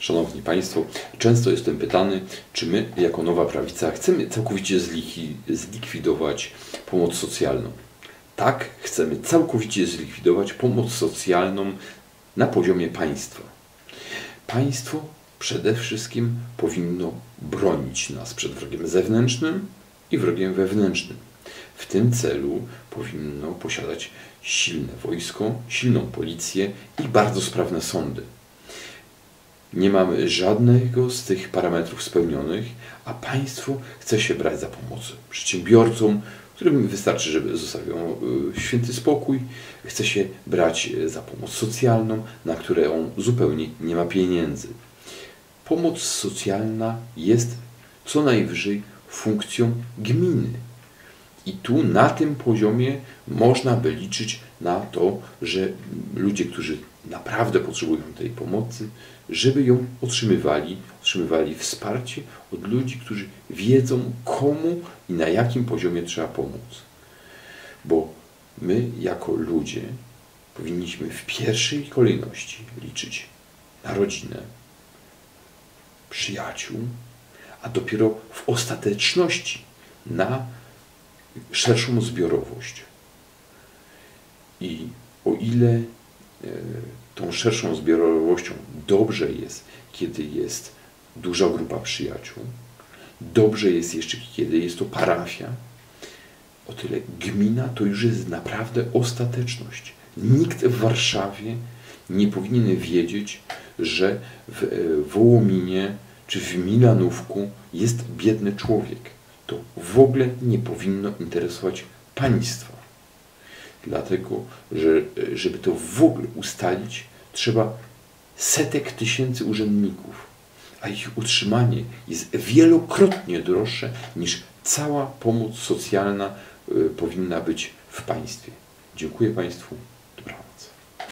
Szanowni Państwo, często jestem pytany, czy my jako Nowa Prawica chcemy całkowicie zlikwidować pomoc socjalną. Tak, chcemy całkowicie zlikwidować pomoc socjalną na poziomie państwa. Państwo przede wszystkim powinno bronić nas przed wrogiem zewnętrznym i wrogiem wewnętrznym. W tym celu powinno posiadać silne wojsko, silną policję i bardzo sprawne sądy. Nie mamy żadnego z tych parametrów spełnionych, a państwo chce się brać za pomoc przedsiębiorcom, którym wystarczy, żeby zostawią y, święty spokój, chce się brać za pomoc socjalną, na którą zupełnie nie ma pieniędzy. Pomoc socjalna jest co najwyżej funkcją gminy. I tu na tym poziomie można by liczyć na to, że ludzie, którzy naprawdę potrzebują tej pomocy, żeby ją otrzymywali, otrzymywali wsparcie od ludzi, którzy wiedzą komu i na jakim poziomie trzeba pomóc. Bo my jako ludzie powinniśmy w pierwszej kolejności liczyć na rodzinę, przyjaciół, a dopiero w ostateczności na szerszą zbiorowość. I o ile tą szerszą zbiorowością dobrze jest, kiedy jest duża grupa przyjaciół, dobrze jest jeszcze, kiedy jest to parafia, o tyle gmina to już jest naprawdę ostateczność. Nikt w Warszawie nie powinien wiedzieć, że w e, Wołominie czy w Milanówku jest biedny człowiek. To w ogóle nie powinno interesować państwa. Dlatego, że żeby to w ogóle ustalić, trzeba setek tysięcy urzędników, a ich utrzymanie jest wielokrotnie droższe niż cała pomoc socjalna y, powinna być w państwie. Dziękuję Państwu.